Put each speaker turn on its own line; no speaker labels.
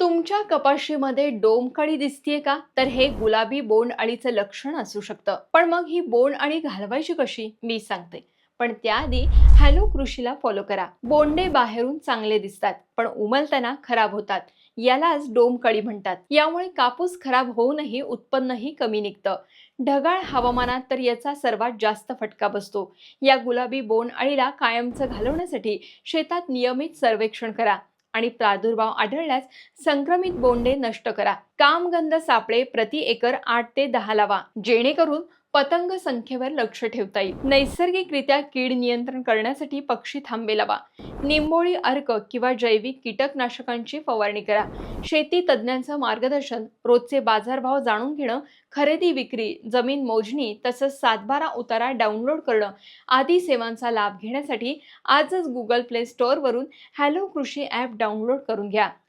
तुमच्या कपाशीमध्ये डोमकळी दिसतीये का? तर हे गुलाबी बोंड अळीचं लक्षण असू शकतं. पण मग ही बोंड अळी घालवायची कशी? मी सांगते. पण त्याआधी हॅलो कृषीला फॉलो करा. बोंडे बाहेरून चांगले दिसतात पण उमलताना खराब होतात. यालाच डोमकळी म्हणतात. यामुळे कापूस खराब होऊनही उत्पन्नही कमी निघतं. ढगाळ हवामानात तर याचा सर्वात जास्त फटका बसतो. या गुलाबी बोंड अळीला कायमचं घालवण्यासाठी शेतात नियमित सर्वेक्षण करा. आणि प्रादुर्भाव आढळल्यास संक्रमित बोंडे नष्ट करा. कामगंध सापळे प्रति एकर आठ ते दहा लावा जेणेकरून पतंग संख्येवर लक्ष ठेवता येईल. नैसर्गिकरित्या कीड नियंत्रण करण्यासाठी पक्षी थांबे लावा. निंबोळी अर्क किंवा जैविक कीटकनाशकांची फवारणी करा. शेती तज्ज्ञांचं मार्गदर्शन रोजचे बाजारभाव जाणून घेणं खरेदी विक्री जमीन मोजणी तसंच सातबारा उतारा डाउनलोड करणं आदी सेवांचा लाभ घेण्यासाठी आजच गुगल प्ले स्टोअरवरून हॅलो कृषी ॲप डाउनलोड करून घ्या.